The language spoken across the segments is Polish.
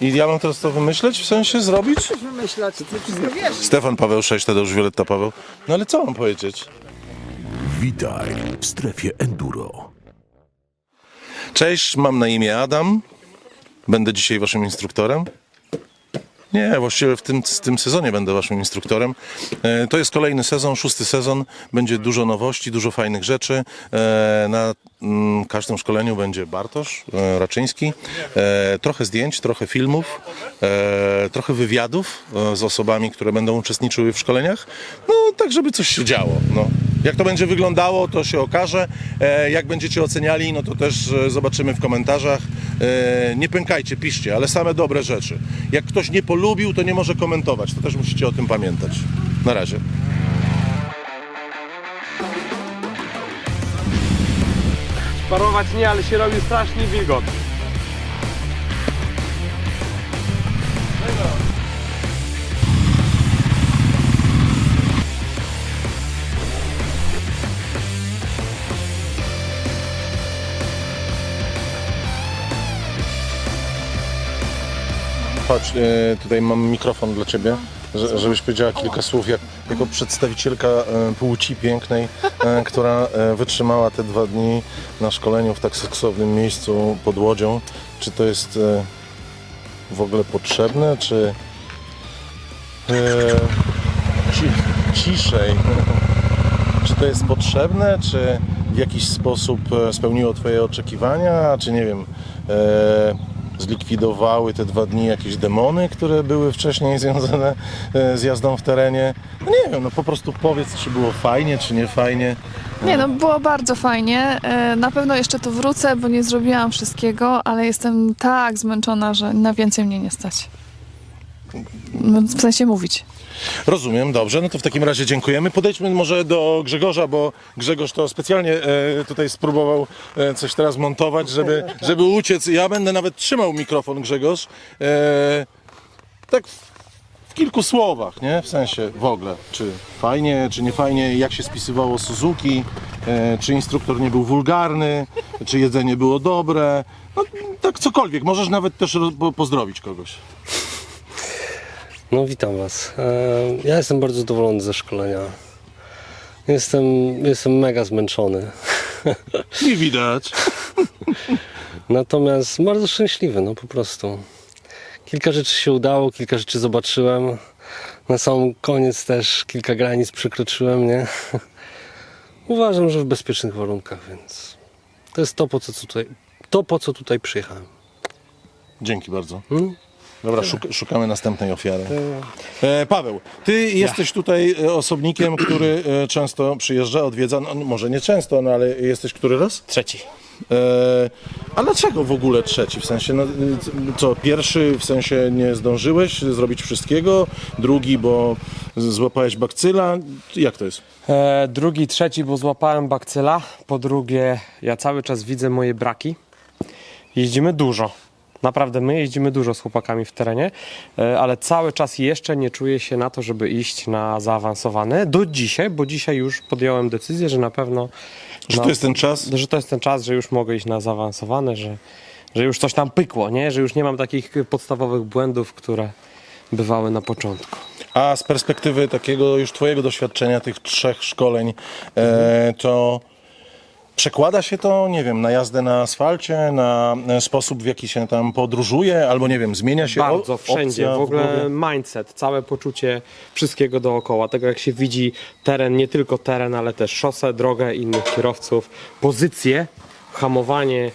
I ja mam teraz to wymyśleć, w sensie zrobić? Wymyślać, ty wszystko wiesz. Stefan Paweł 6, Tadeusz Wioletta Paweł. No ale co mam powiedzieć? Witaj w strefie enduro. Cześć, mam na imię Adam. Będę dzisiaj waszym instruktorem. Nie, właściwie w tym, w tym sezonie będę waszym instruktorem. E, To jest kolejny sezon, szósty sezon. Będzie dużo nowości, dużo fajnych rzeczy. E, Na mm, każdym szkoleniu będzie Bartosz e, Raczyński. E, Trochę zdjęć, trochę filmów, e, trochę wywiadów e, z osobami, które będą uczestniczyły w szkoleniach. No, tak żeby coś się działo. No. Jak to będzie wyglądało, to się okaże. E, Jak będziecie oceniali, no to też e, zobaczymy w komentarzach. E, Nie pękajcie, piszcie, ale same dobre rzeczy. Jak ktoś nie polubił, to nie może komentować. To też musicie o tym pamiętać. Na razie. Parować nie, ale się robi strasznie wilgotno. Chodź, e, tutaj mam mikrofon dla ciebie, że- żebyś powiedziała kilka słów jak, jako przedstawicielka e, płci pięknej, e, która wytrzymała te dwa dni na szkoleniu w tak seksownym miejscu pod Łodzią. Czy to jest w ogóle potrzebne, czy e, ci, ciszej? Czy to jest potrzebne, czy w jakiś sposób spełniło Twoje oczekiwania, czy nie wiem, e, zlikwidowały te dwa dni jakieś demony, które były wcześniej związane e, z jazdą w terenie? No nie wiem, no po prostu powiedz, czy było fajnie, czy nie fajnie. Nie no, było bardzo fajnie. E, Na pewno jeszcze tu wrócę, bo nie zrobiłam wszystkiego, ale jestem tak zmęczona, że na więcej mnie nie stać. No, W sensie mówić. Rozumiem, dobrze, no to w takim razie dziękujemy. Podejdźmy może do Grzegorza, bo Grzegorz to specjalnie e, tutaj spróbował e, coś teraz montować, żeby, żeby uciec. Ja będę nawet trzymał mikrofon, Grzegorz. E, tak w, w kilku słowach, nie? W sensie w ogóle, czy fajnie, czy nie fajnie, jak się spisywało Suzuki, e, czy instruktor nie był wulgarny, czy jedzenie było dobre. No, tak cokolwiek, możesz nawet też ro- po- pozdrowić kogoś. No witam Was. E, Ja jestem bardzo zadowolony ze szkolenia. Jestem, jestem mega zmęczony. Nie widać. Natomiast bardzo szczęśliwy, no po prostu. Kilka rzeczy się udało, kilka rzeczy zobaczyłem. Na sam koniec też kilka granic przekroczyłem, nie? Uważam, że w bezpiecznych warunkach, więc to jest to, po co tutaj, to, po co tutaj przyjechałem. Dzięki bardzo. Hmm? Dobra, szuk szukamy następnej ofiary. E, Paweł, ty jesteś tutaj e, osobnikiem, który e, często przyjeżdża, odwiedza, no, może nie często, no ale jesteś który raz? Trzeci. E, a dlaczego w ogóle trzeci? W sensie, no, y, co, pierwszy w sensie nie zdążyłeś zrobić wszystkiego, drugi, bo z- złapałeś bakcyla, jak to jest? E, drugi, trzeci, bo złapałem bakcyla. Po drugie, ja cały czas widzę moje braki. Jeździmy dużo. Naprawdę, my jeździmy dużo z chłopakami w terenie, e, ale cały czas jeszcze nie czuję się na to, żeby iść na zaawansowane. Do dzisiaj, bo dzisiaj już podjąłem decyzję, że na pewno. Na- to jest ten czas? że to jest ten czas, że już mogę iść na zaawansowane, że, że już coś tam pykło, nie? Że już nie mam takich podstawowych błędów, które bywały na początku. A z perspektywy takiego już twojego doświadczenia, tych trzech szkoleń, e, to przekłada się to, nie wiem, na jazdę na asfalcie, na e, sposób, w jaki się tam podróżuje, albo nie wiem, zmienia się Bardzo, o- wszędzie. W ogóle głowie? mindset, całe poczucie wszystkiego dookoła. Tego, jak się widzi teren, nie tylko teren, ale też szosę, drogę, innych kierowców, pozycje, hamowanie,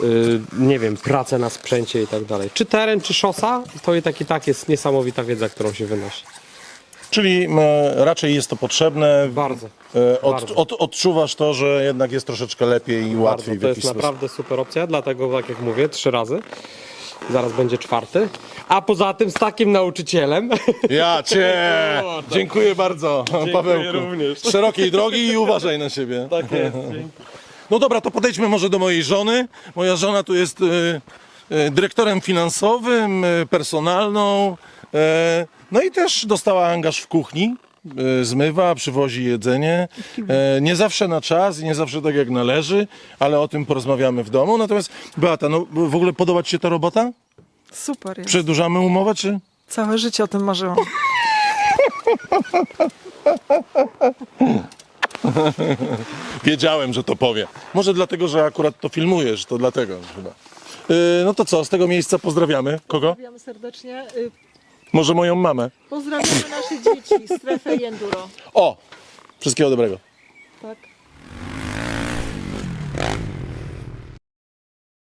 yy, nie wiem, pracę na sprzęcie i tak dalej. Czy teren, czy szosa, to i tak i tak jest niesamowita wiedza, którą się wynosi. Czyli e, raczej jest to potrzebne. Bardzo. E, od, bardzo. od, odczuwasz to, że jednak jest troszeczkę lepiej i Bardzo. łatwiej w To jest jakiś sposób. naprawdę super opcja, dlatego tak jak mówię, trzy razy. Zaraz będzie czwarty. A poza tym z takim nauczycielem. Ja cię! O, tak. Dziękuję bardzo, Pawełku. również. Szerokiej drogi i uważaj na siebie. Tak jest. No dobra, to podejdźmy może do mojej żony. Moja żona tu jest e, e, dyrektorem finansowym, e, personalną. E, no i też dostała angaż w kuchni. E, zmywa, przywozi jedzenie. E, nie zawsze na czas i nie zawsze tak jak należy, ale o tym porozmawiamy w domu. Natomiast Beata, no w ogóle podoba Ci się ta robota? Super jest. Przedłużamy umowę, czy? Całe życie o tym marzyłam. Wiedziałem, że to powie. Może dlatego, że akurat to filmujesz, to dlatego chyba. Yy, no to co, z tego miejsca pozdrawiamy. Kogo? Pozdrawiamy serdecznie. Y, Może moją mamę. Pozdrawiamy nasze dzieci, strefę i enduro. O! Wszystkiego dobrego. Tak.